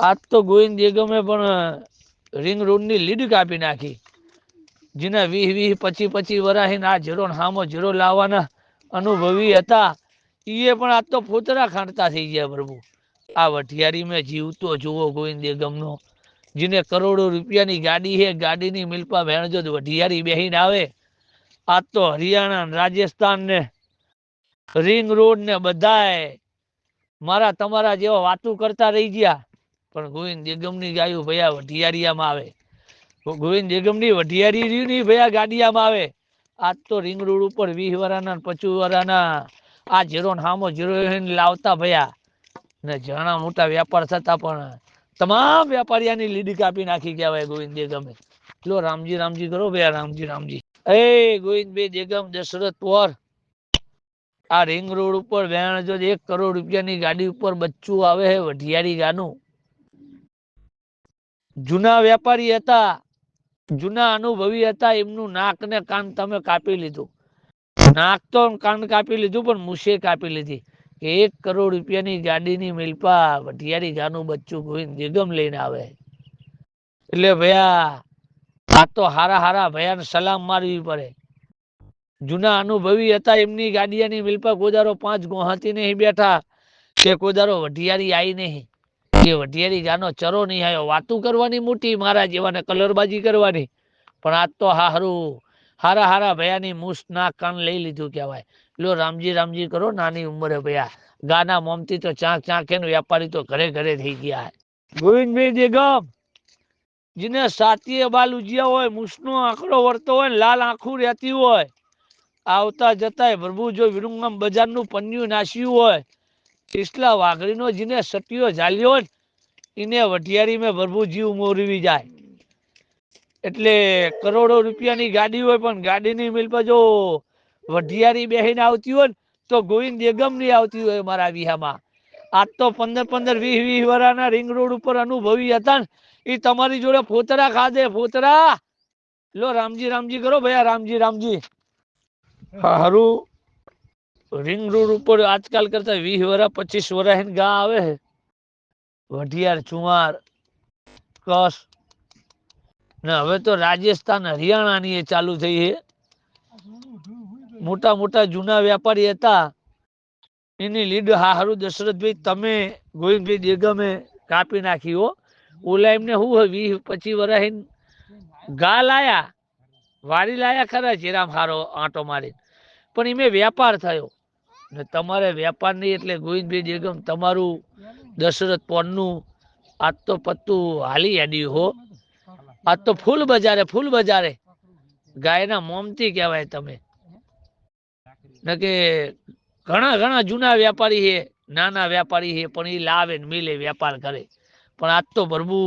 આજ તો ગોવિંદ બેગમે પણ રિંગ રોડની લીડ કાપી નાખી. જેના વીસ વીસ પચી પચી વરાહીને આ ઝીરો હામો ઝીરો લાવવાના અનુભવી હતા. એ પણ આજ તો ફોતરા ખાંડતા થઈ ગયા પ્રભુ. આ વઠિયારી મેં જીવતો જુઓ ગોવિંદ બેગમનો જેને કરોડો રૂપિયાની ગાડી છે, ગાડીની મિલપા ભેણજો વઢિયારી બેહીને આવે. આજ તો હરિયાણા રાજસ્થાન ને રિંગ રોડ ને બધાય મારા તમારા જેવા વાતું કરતા રહી ગયા. પણ ગોવિંદ નિગમની ગાયું ભયા વઢિયારીયામાં આવે. ગોવિંદ નિગમની વઢિયારી રહ્યું નહીં ગાડિયામાં આવે. આજ તો રિંગ રોડ ઉપર વીસ વરાના ને પચું વરાના આ જીરો હામો જીરો લાવતા ભયા. ને ઘણા મોટા વેપાર થતા પણ તમામ વેપારીયાની લીડ કાપી નાખી ગયા હોય ગોવિંદ બેગમે લો રામજી રામજી કરો ભયા, રામજી રામજી. એ ગોવિંદ બે દેગમ દશરથ પોર. આ રિંગ રોડ ઉપર વેણ જો એક કરોડ રૂપિયાની ગાડી ઉપર બચ્ચું આવે હે, વઢિયારી ગાનું. જૂના વેપારી હતા, જૂના અનુભવી હતા, એમનું નાક ને કાન તમે કાપી લીધું. નાક તો કાન કાપી લીધું, પણ મૂછે કાપી લીધી. કે એક કરોડ રૂપિયાની ગાડીની મિલપા, વઢિયારી ગાનું બચ્ચું ગોવિંદ નિગમ લઈને આવે. એટલે ભયા, આ તો હારા હારા ભયાને સલામ મારવી પડે. જૂના અનુભવી હતા, એમની ગાડિયાની મિલપા કોદારો પાંચ ગોહાતી નહીં બેઠા, કે કોદારો વઢિયારી આવી નહીં. કે વઢિયારી જાનો ચરો નહીં આવ્યો. વાતું કરવાની મોટી, મારા જેવાને કલરબાજી કરવાની. પણ આજ તો હારું, હારા હારા ભયાની મૂસના કાન લઈ લીધું કહેવાય. લો રામજી રામજી કરો, નાની ઉંમરે ભયા. ગાના મોમતી તો ચાંક ચાંક એનો વેપારી તો ઘરે ઘરે થઈ ગયા ગોવિંદભાઈ દેગમ જેને સાતીએ બાલ ઉજ્યા હોય મૂસનો આંકડો વળતો હોય લાલ આંખું રહેતી હોય, આવતા જતાય પ્રભુ જો વિરુંગમ બજારનું પન્યું નાસ્યું હોય ઈસલા વાઘડીનો જેને સટિયો ઝાલ્યો એને વઢિયારી મેં પ્રભુ જીવ મોરવી જાય. એટલે કરોડો રૂપિયાની ગાડી હોય પણ ગાડીની મિલ પર જો વઢિયારી બેહીને આવતી હોય તો ગોવિંદ બેગમની આવતી હોય મારા વિહામાં. આજ તો પંદર પંદર વીસ વીસ વરાના રિંગ રોડ ઉપર અનુભવી હતા એ તમારી જોડે ફોતરા ખાધે, ફોતરા. લો રામજી રામજી કરો ભાઈ રામજી રામજી. હારું. રિંગ રોડ ઉપર આજકાલ કરતા વીસ વરા પચીસ વરા વર્ષ ગા આવે છે. વઢિયાર ચુમાર કસ. ને હવે તો રાજસ્થાન, હરિયાણાની એ ચાલુ થઈ છે. મોટા મોટા જૂના વેપારી હતા. એની લીડ હારું દશરથભાઈ, તમે ગોવિંદભાઈ દેગમે કાપી નાખી હો. ઓલા એમને શું હોય, વીસ, પચીસ વરા વર્ષ ગા લાયા. વારી લાયા ખરા, જીરામ હારો આંટો મારી પણ એમે વેપાર થયો. ને તમારે વેપાર નહીં એટલે ગોવિંદભાઈ દેગમ તમારું દશરથ પોનનું, આજ તો પત્તું હાલી હેડ્યું હો. આજ તો ફૂલ બજારે ફૂલ બજારે. ગાયના મોમતી કહેવાય તમે. ને કે ઘણા ઘણા જૂના વેપારી છે, નાના વેપારી છે, પણ એ લાવે ને મિલે વેપાર કરે. પણ આજ તો પ્રભુ